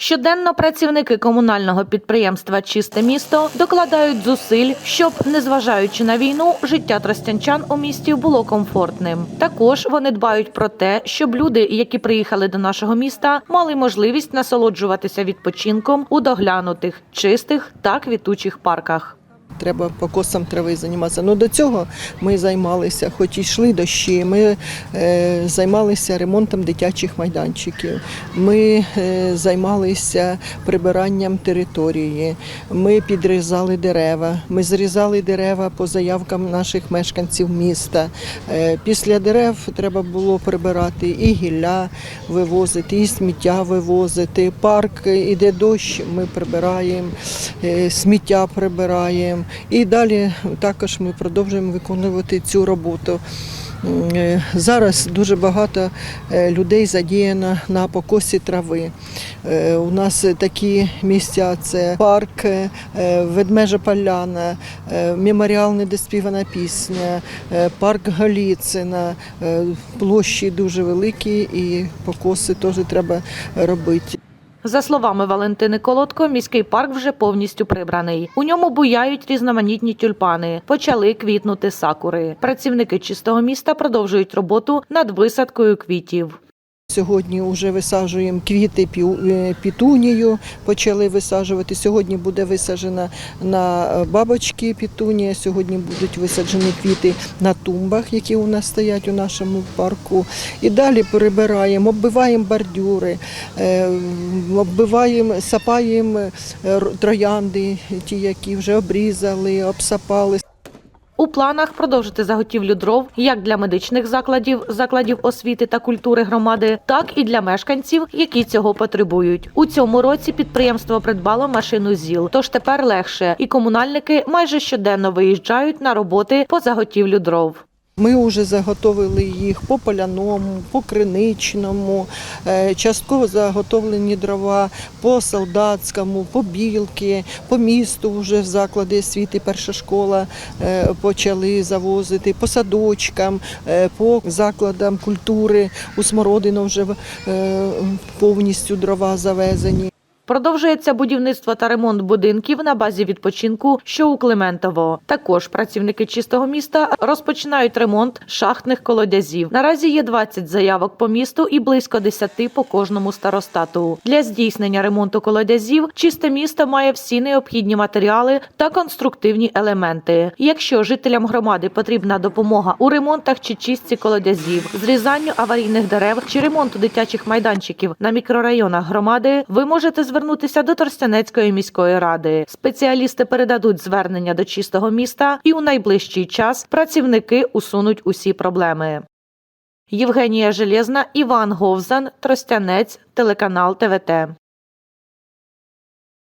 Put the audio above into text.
Щоденно працівники комунального підприємства Чисте місто докладають зусиль, щоб, незважаючи на війну, життя тростянчан у місті було комфортним. Також вони дбають про те, щоб люди, які приїхали до нашого міста, мали можливість насолоджуватися відпочинком у доглянутих, чистих та квітучих парках. Треба покосом трави займатися. Ну до цього ми займалися, хоч йшли дощі. Ми е, займалися ремонтом дитячих майданчиків. Ми е, займалися прибиранням території. Ми підрізали дерева. Ми зрізали дерева по заявкам наших мешканців міста. Е, після дерев треба було прибирати і гілля вивозити, і сміття вивозити. Парк іде дощ, ми прибираємо, е, сміття прибираємо. І далі також ми продовжуємо виконувати цю роботу. Е, Зараз дуже багато е, людей задіяно на покосі трави. Е, У нас такі місця це парк, Ведмежа Поляна, меморіал недоспівана пісня, парк Галіцина. Площі дуже великі і покоси теж треба робити. За словами Валентини Колодко, міський парк вже повністю прибраний. У ньому буяють різноманітні тюльпани. Почали квітнути сакури. Працівники чистого міста продовжують роботу над висадкою квітів. Сьогодні вже висаджуємо квіти пі- е, пітунію, почали висаджувати. Сьогодні буде висаджена на е, бабочки пітунія. Сьогодні будуть висаджені квіти на тумбах, які у нас стоять у нашому парку. І далі прибираємо, оббиваємо бордюри, е, оббиваємо, сапаємо троянди, ті, які вже обрізали, обсапали. У планах продовжити заготівлю дров як для медичних закладів, закладів освіти та культури громади, так і для мешканців, які цього потребують. У цьому році підприємство придбало машину ЗІЛ, тож тепер легше, і комунальники майже щоденно виїжджають на роботи по заготівлю дров. Ми вже заготовили їх по поляному, по криничному, е, частково заготовлені дрова по солдатському, по білки, по місту вже в заклади освіти перша школа е, почали завозити, по садочкам, е, по закладам культури. У Смородино вже повністю дрова завезені. Продовжується будівництво та ремонт будинків на базі відпочинку, що у Климентово. Також працівники чистого міста розпочинають ремонт шахтних колодязів. Наразі є 20 заявок по місту і близько 10 по кожному старостату. Для здійснення ремонту колодязів чисте місто має всі необхідні матеріали та конструктивні елементи. Якщо жителям громади потрібна допомога у ремонтах чи чистці колодязів, зрізанню аварійних дерев чи ремонту дитячих майданчиків на мікрорайонах громади, ви можете звернутися до Торстянецької міської ради. Спеціалісти передадуть звернення до чистого міста, і у найближчий час працівники усунуть усі проблеми. Євгенія Железна, Іван Говзан, Тростянець, телеканал ТВТ.